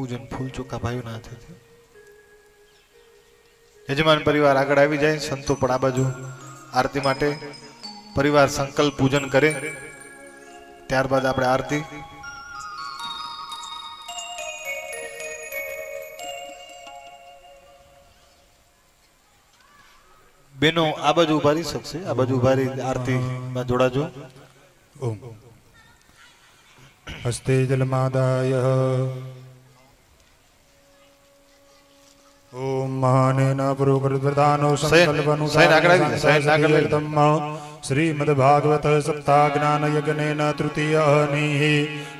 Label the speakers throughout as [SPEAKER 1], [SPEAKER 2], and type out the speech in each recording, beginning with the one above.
[SPEAKER 1] પૂજન ફૂલ ચોખ્ખા ભાઈઓના હાથેથી યજમાન પરિવાર આગળ આવી જાય, સંતો પણ આ બાજુ આરતી માટે પરિવાર સંકલ્પ પૂજન કરે. ત્યારબાદ આપણે આરતી. બેનો આ બાજુ ઊભા રહી શકશે, આ બાજુ ઊભા રહી આરતીમાં જોડાજો.
[SPEAKER 2] ઓમ. હસ્તે જલમાદાય ઓમ મહાનેન પુરોગૃતવૃતાનો
[SPEAKER 1] શયન, શયન આગળ આવી જાય, શયન આગળ આવી જાય.
[SPEAKER 2] સંકલ્પનું શ્રીમદ ભાગવત સપ્તાહ જ્ઞાન યજ્ઞેન તૃતીય નિઃ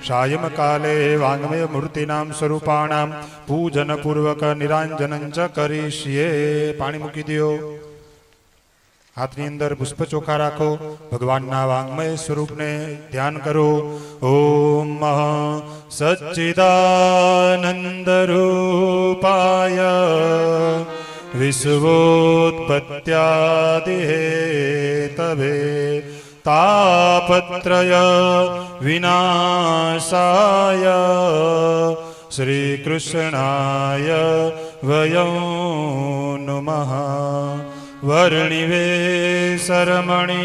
[SPEAKER 2] સાયમ કાલે વાંગમય મૂર્તિનામ સ્વરૂપાણામ પૂજન પૂર્વક નિરાંજનં ચ કરીષ્યે પાણી મૂકી દ્યો હાથની અંદર પુષ્પ ચોખા રાખો, ભગવાનના વાંગમય સ્વરૂપને ધ્યાન કરો. ઓમ સચ્ચિદાનંદ રૂપાય. વિશ્વોત્પત્યાદિહેતવે તાપત્રય વિનાશાય. શ્રીકૃષ્ણાય વયો નમઃ. वर्णिवे सरमणीयदर्शनौ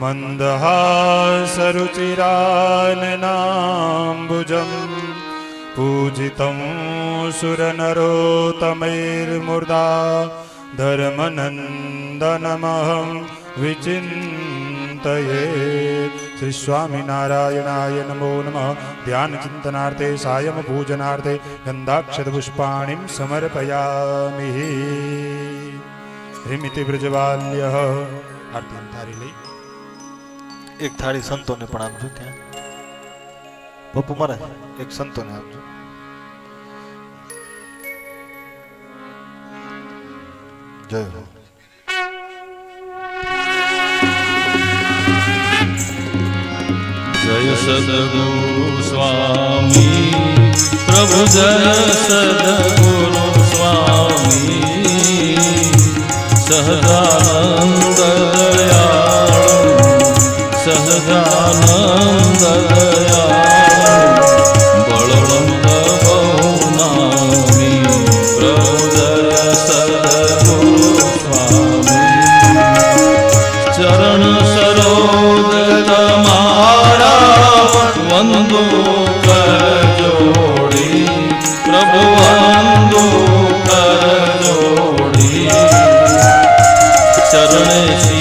[SPEAKER 2] मन्दहासरुचिराननाम्बुजम् पूजितं सुरनरोतमैर्मुदा धर्मनन्दनमहं विचिन्तये શ્રી સ્વામિનારાયણાય નમો નમઃ ધ્યાન ચિંતનાર્થે સાયમ પૂજનાર્થે ગંધાક્ષતપુષ્પાણીમ સમર્પયામિ હિમિતિ બ્રજવાલ્ય આરતી થાળી લઈ
[SPEAKER 1] એક થાળી સંતોને પણ આપજો ત્યાં પપ્પુ મહારાજ એક સંતોને આપજો જય હો
[SPEAKER 3] જય સદગુરુ સ્વામી. પ્રભુ જય સદગુરુ સ્વામી. સહજાનંદ વંદો કર જોડી ચરણે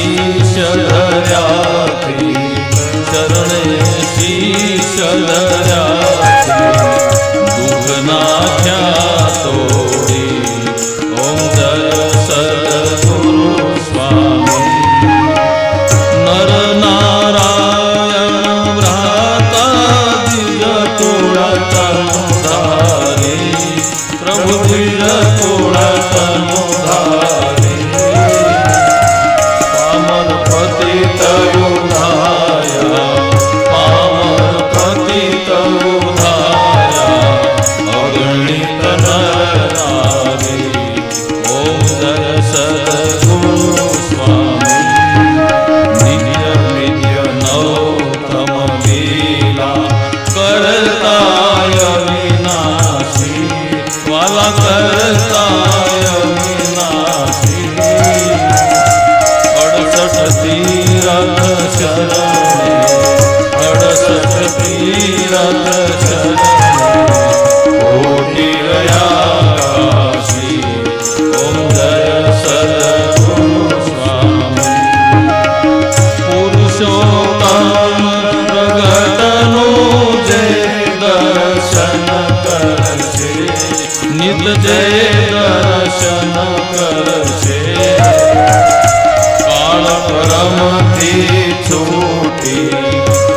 [SPEAKER 3] કરમથી છૂટી,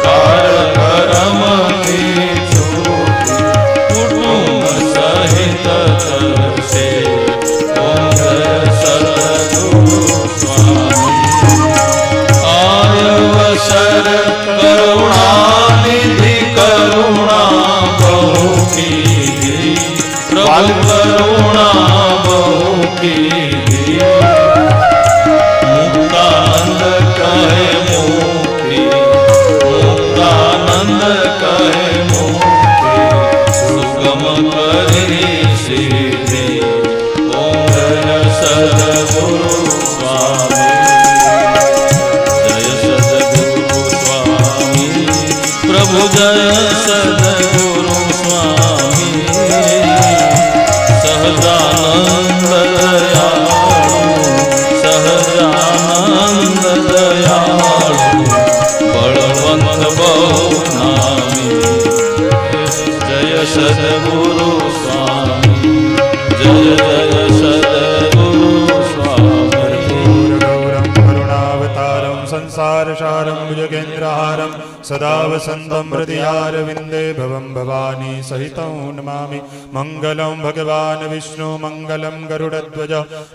[SPEAKER 3] તાર કરમથી છૂટી, કુટુંબ સહિત તરશે કરુણાનિધિ, કરુણા બહુ કીધી પ્રભુ કરુણા બહુ કીધી જય સદગુરુ સ્વામી
[SPEAKER 2] संसारसारम्बुजगेन्द्रहारं सदा वसन्तं हृदयारविन्दे भवं भवानी सहितं नमामि मङ्गलं भगवान् विष्णु मङ्गलं गरुडध्वज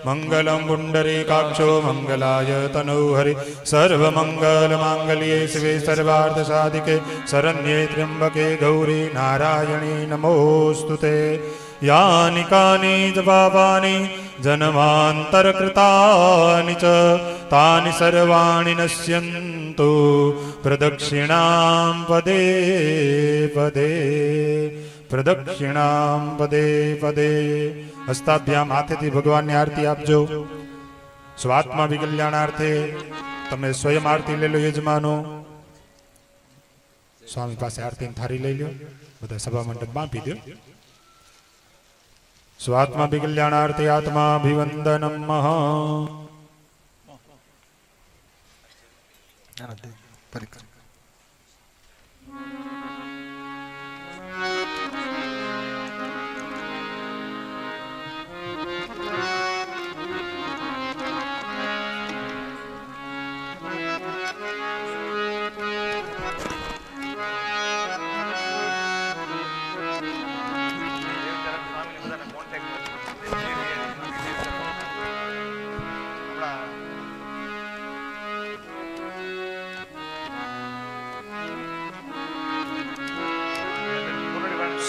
[SPEAKER 2] मङ्गलं पुण्डरीकाक्षो मङ्गलाय तनौ हरि सर्वमङ्गलमाङ्गल्ये शिवे सर्वार्थसाधिके शरण्ये त्र्यम्बके गौरी नारायणी नमोऽस्तु ते यानि कानि च पापानि जन्मान्तरकृतानि च तानि सर्वाणि नश्यन्तु प्रदक्षिणां पदे पदे પ્રદક્ષિણામ પદે પદે હસ્તાભ્યામ હાથેથી ભગવાનની આરતી આપજો સ્વાત્મા વિકલ્યાણાર્થે તમે સ્વયં આરતી લઈ લો યજમાનો સ્વામી પાસે આરતી થારી લઈ લો બધા સભા મંડપમાં આપી દો સ્વાત્મા વિકલ્યાણાર્થે આત્માભિવંદનમ
[SPEAKER 1] પરિક્રમા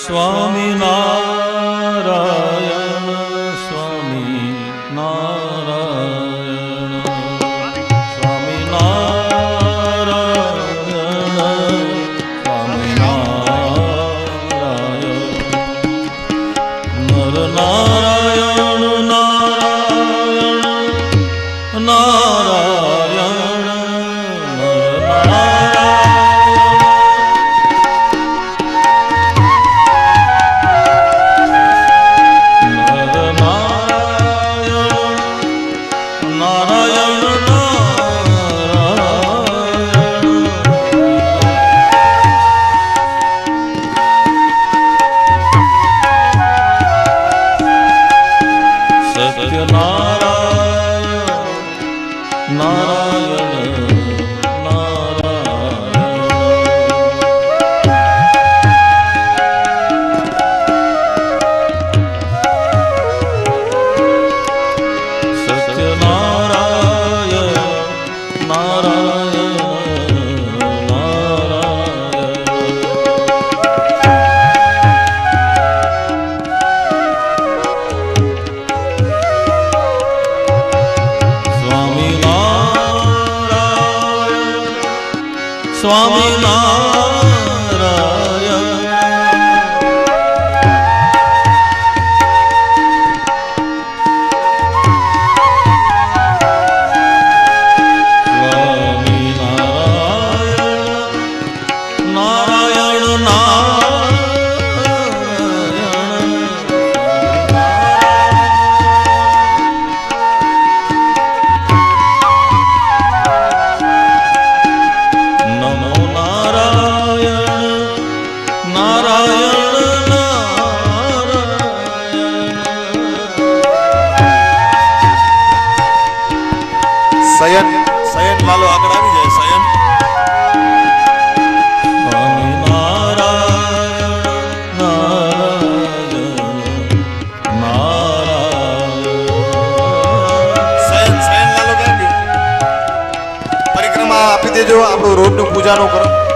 [SPEAKER 3] સ્વામી
[SPEAKER 1] આપી દેજો આપણું રોજનું પૂજાનું કરો.